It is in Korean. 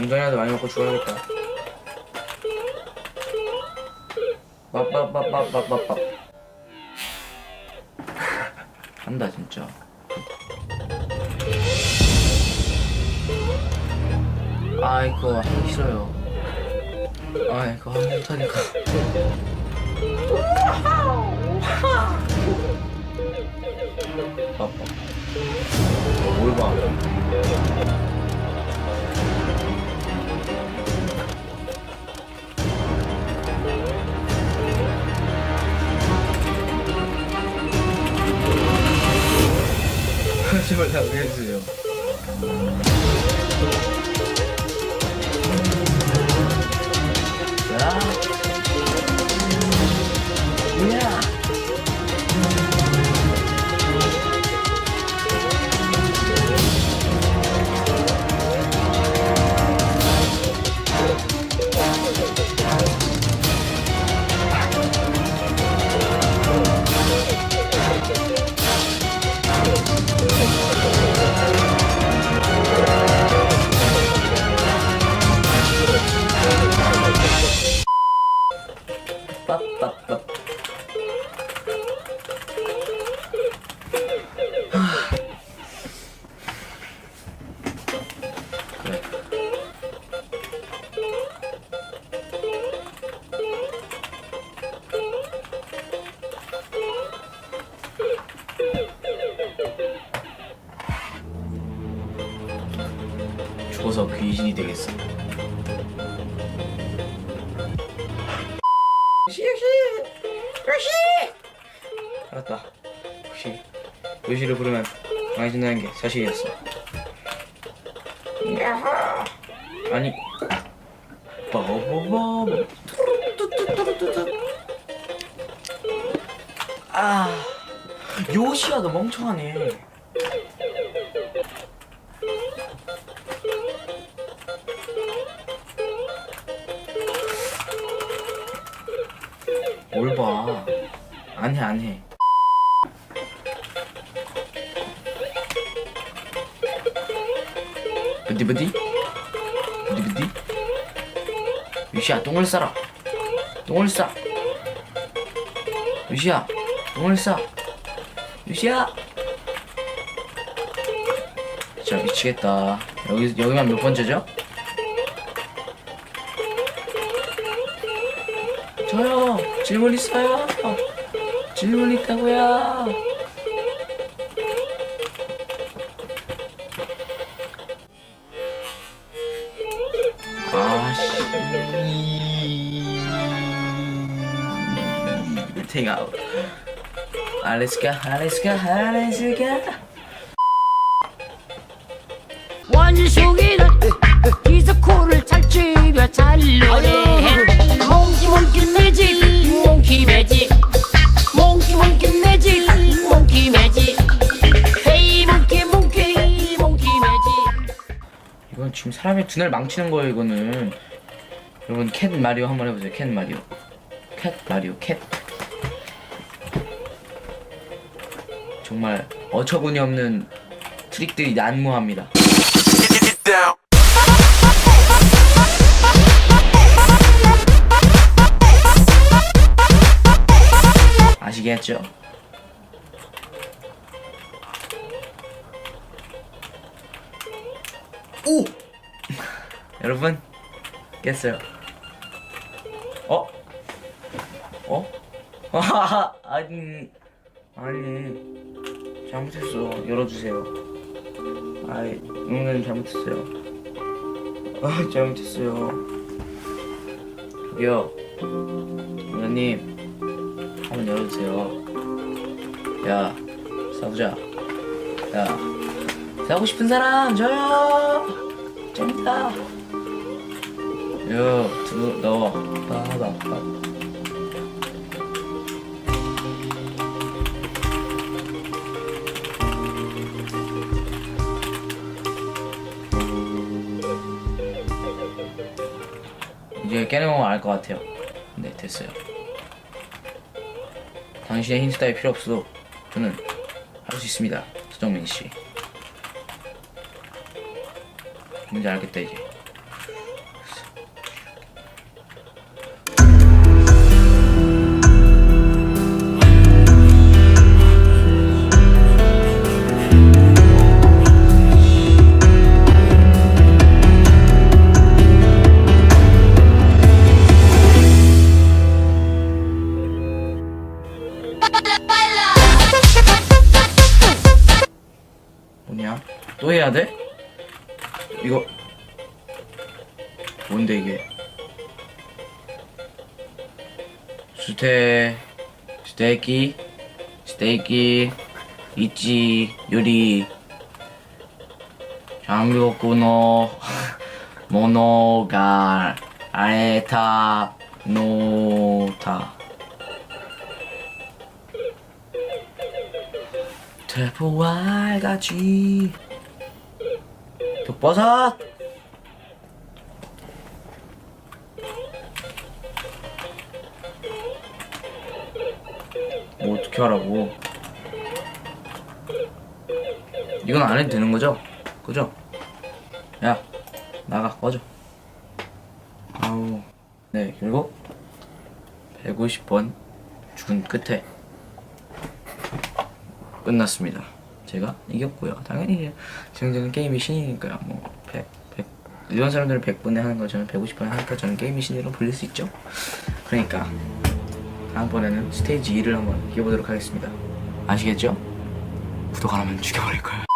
운전이라도 많이 먹고 죽어야겠다. 빠빠빠빠빠빠빠. 한다 진짜. 아 이거 하기 싫어요. 아 이거 하기 못하니까. 빠빠. 뭘 봐. 다 해주세요. 야. 빠빠빠. 그래. 죽어서 귀신이 되겠어. 역시! 알았다. 역시 요시를 부르면 강해진다는 게 사실이었어. 야하 아니. 빠바바바 뚜뚜뚜뚜뚜뚜 아 요시야 너 멍청하네 뭘 봐. 안 해, 안 해. 부디 부디? 부디 부디? 유시야, 똥을 싸라. 똥을 싸. 유시야, 똥을 싸. 유시야! 진짜 미치겠다. 여기, 여기만 몇 번째죠? 저요 질문 있어요? 질문 있다고요? 아씨. Take out 알래스카 알래스카 알래스카. 원숭이는 디스코를 잘 추며 잘 노래해 지금 사람의 두뇌를 망치는 거예요 이거는 여러분 캣 마리오 한번 해보세요 캣 마리오 캣 마리오 캣 정말 어처구니 없는 트릭들이 난무합니다 아시겠죠? 오! 여러분 깼어요. 어? 어? 아, 아니 아니 잘못했어. 열어주세요. 아이 응는 잘못했어요. 아 잘못했어요. 저기요, 원장님 한번 열어주세요. 야 싸우자. 야 싸우고 싶은 사람 저요. 짱이다. 요, 두, 넣어. 빠바, 빠. 이제 깨는 건 알 것 같아요. 네, 됐어요. 당신의 힌트 따위 필요 없어도 저는 할 수 있습니다. 서정민 씨. 뭔지 알겠다, 이제. 뭐냐? 또 해야 돼? 이거 뭔데 이게? 스테 스테이키 스테이키 있지 요리 장료꾸노 모노가 아에타 노타 대포알 같이 독버섯! 뭐 어떻게 하라고? 이건 안 해도 되는 거죠? 그죠? 야 나가 꺼져. 아우. 네 결국 150번 죽은 끝에 끝났습니다. 제가 이겼고요. 당연히 저는 게임이 신이니까요. 뭐 100, 100 일반 사람들은 100분에 하는 거 저는 150번에 하니까 저는 게임이 신이라고 불릴 수 있죠. 그러니까 다음번에는 스테이지 2를 한번 이겨보도록 하겠습니다. 아시겠죠? 구독 안 하면 죽여버릴 거예요